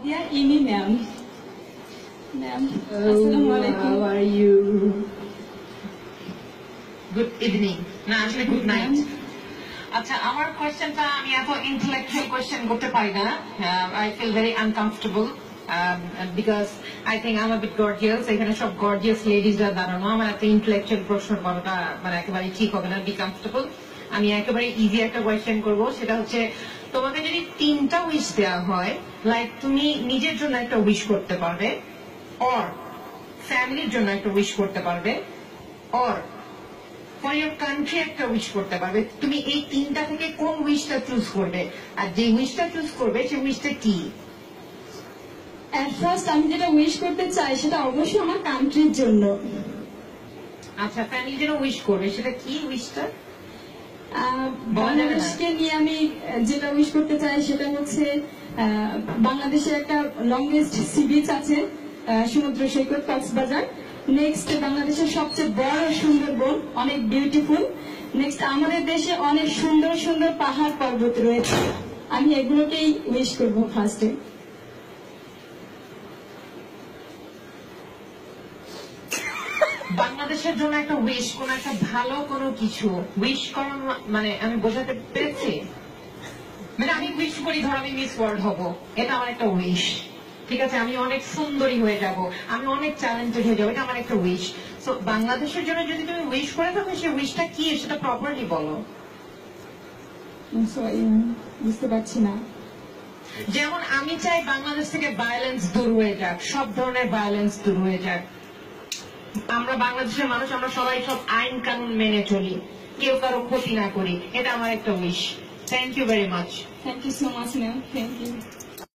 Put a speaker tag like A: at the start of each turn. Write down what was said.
A: দিয়া ইমি ma'am ma'am
B: Oh,
A: আসসালামু আলাইকুম
B: how are you?
C: Good evening না আসলে গুড নাইট আচ্ছা আমার কোয়েশ্চেনটা আমি এত ইন্টেলেকচুয়াল কোয়েশ্চেন করতে পারি না I feel very uncomfortable because I think আমার বিট গর্জিয়াস এখানে সব গর্জিয়াস লেডিজরা দাঁড়ানো আমার একটা ইন্টেলেকচুয়াল প্রশ্ন করাটা মানে একেবারে ঠিক হবে না বি কমফর্টেবল আমি একেবারে ইজি একটা কোয়েশ্চেন করব। সেটা হচ্ছে তোমাকে যদি তিনটা উইশ দেওয়া হয় লাইক তুমি নিজের জন্য একটা উইশ করতে পারবে অর ফ্যামিলির জন্য একটা উইশ করতে পারবে অর ফর ইয়োর কান্ট্রি একটা উইশ করতে পারবে তুমি এই তিনটা থেকে কোন উইশটা চুজ করবে? আর যে উইশটা চুজ করবে সেই উইশটা কি?
A: ফার্স্ট আমি যেটা উইশ করতে চাই সেটা অবশ্যই আমার কান্ট্রির জন্য।
C: আচ্ছা ফ্যামিলি যেন উইশ করবে সেটা কি উইশটা।
A: বাংলাদেশকে নিয়ে আমি যেটা উইশ করতে চাই সেটা হচ্ছে আহ, বাংলাদেশে একটা লংগেস্ট সি বিচ আছে সমুদ্র সৈকত কক্সবাজার। নেক্সট বাংলাদেশের সবচেয়ে বড় সুন্দরবন অনেক বিউটিফুল নেক্সট আমাদের দেশে অনেক সুন্দর সুন্দর পাহাড় পর্বত রয়েছে। আমি এগুলোকেই উইশ করব ফার্স্টে
C: বাংলাদেশের জন্য একটা উইশ কোন একটা ভালো কোনো কিছু। উইশ করার মানে আমি বোঝাতে পেরেছি? মানে আমি উইশ করি ধর আমি মিস ওয়ার্ল্ড হব। এটা আমার একটা উইশ ঠিক আছে আমি অনেক সুন্দরী হয়ে যাব। আমি অনেক ট্যালেন্টেড হয়ে যাব। এটা আমার একটা উইশ সো বাংলাদেশের জন্য যদি তুমি উইশ করে থাকো সেই উইশটা কি? সেটা প্রপারলি বলো।
A: বুঝতে পারছি না।
C: যেমন আমি চাই বাংলাদেশ থেকে ভায়োলেন্স দূর হয়ে যাক। সব ধরনের ভায়োলেন্স দূর হয়ে যাক। আমরা বাংলাদেশের মানুষ, আমরা সবাই সব আইন কানুন মেনে চলি। কেউ কারও ক্ষতি না করি। এটা আমার একটা wish thank you very much
A: thank you so much ma'am thank you